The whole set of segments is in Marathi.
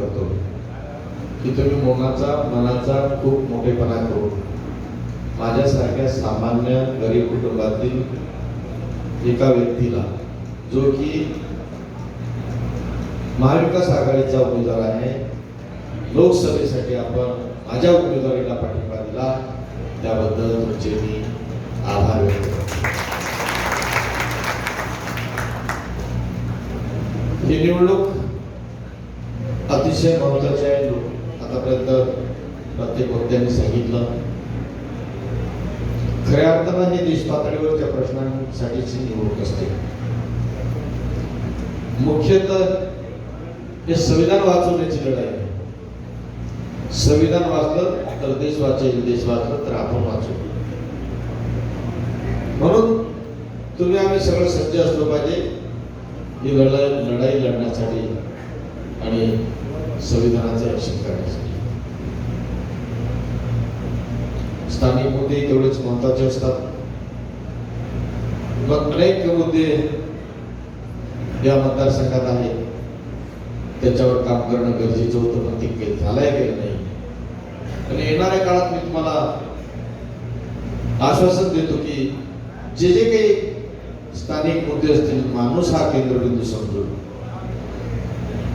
करतो. की तुम्ही मनाचा मनाचा खूप मोठेपणा करू. माझ्यासारख्या सामान्य गरीब कुटुंबातील एका व्यक्तीला जो की महाविकास आघाडीचा उमेदवार आहे लोकसभेसाठी आपण माझ्या उमेदवारीला पाठिंबा दिला त्याबद्दल तुमचे मी आभार व्यक्त करतो. ही निवडणूक अतिशय महत्त्वाचे आहे लोक. आतापर्यंत प्रत्येक वक्त्यांनी सांगितलं. खऱ्या अर्थानं हे देश पातळीवरच्या प्रश्नांसाठीची निवडणूक असते. मुख्यतः हे संविधान वाचवण्याची लढाई आहे. संविधान वाचलं तर देश वाचेल देश वाचलं तर आपण वाचू. म्हणून तुम्ही आम्ही सगळं सज्ज असलो पाहिजे. ही लढाई लढाई लढण्यासाठी आणि संविधानाचं रक्षण करण्यासाठी स्थानिक मुद्दे तेवढेच महत्त्वाचे असतात. मग अनेक मुद्दे या मतदारसंघात आहेत. त्याच्यावर काम करणं गरजेचं होतं पण ते काही झालंय गेलं नाही? आणि येणाऱ्या काळात मी तुम्हाला आश्वासन देतो की जे जे काही स्थानिक मुद्दे असतील माणूस हा केंद्रबिंदू समजून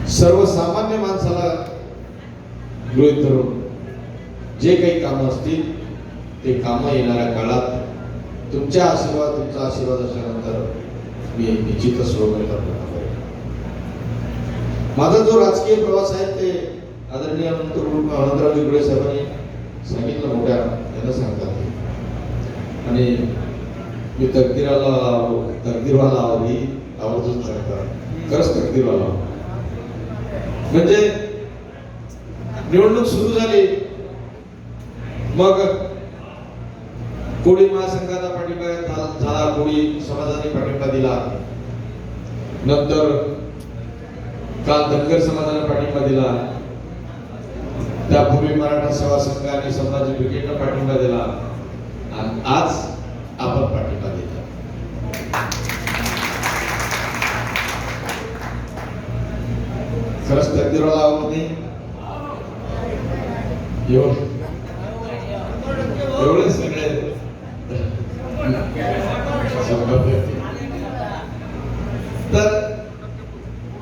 सर्वसामान्य माणसाला गृहित धरून जे काही कामं असतील ते कामं येणाऱ्या काळात तुमच्या आशीर्वाद तुमचा आशीर्वाद असल्यानंतर मी निश्चितच सोडवण्याचा माझा जो राजकीय प्रवास आहे ते आदरणीय अनंत अनंतराव गुळे साहेबांनी सांगितलं मोठ्या त्यांना सांगतात आणि मी तकदीराला तकदीरवाला आहो ही आवर्जून सांगतात खरंच तकदीरवाला. आहो. म्हणजे निवडणूक सुरू झाली. मग कोणी महासंघाचा पाठिंबा झाला कोणी समाजाने पाठिंबा दिला. नंतर काल धनगर समाजाने पाठिंबा दिला. त्यापूर्वी मराठा सेवा संघ आणि संभाजी ब्रिगेडनं पाठिंबा दिला. आणि आज आपण पाठिंबा खरंच तकदीराला आवडत नाही? एवढं. एवढे सगळे. तर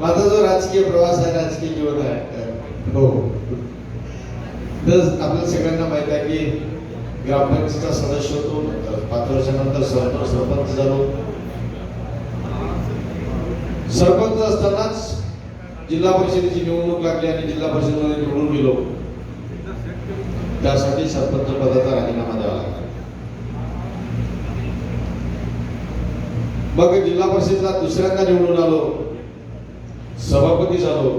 माझा जो राजकीय प्रवास आहे राजकीय जीवन आहे हो. तर आपल्या सगळ्यांना माहीत आहे की ग्रामपंचायतचा सदस्य होतो पाच वर्षानंतर सरपंच झालो. सरपंच असतानाच जिल्हा परिषदेची निवडणूक लागली आणि जिल्हा परिषदेमध्ये निवडून गेलो. त्यासाठी सरपंच पदाचा राजीनामा द्यावा लागला. मग जिल्हा परिषदेला दुसऱ्यांदा निवडून आलो सभापती झालो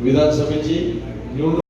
विधानसभेची निवडणूक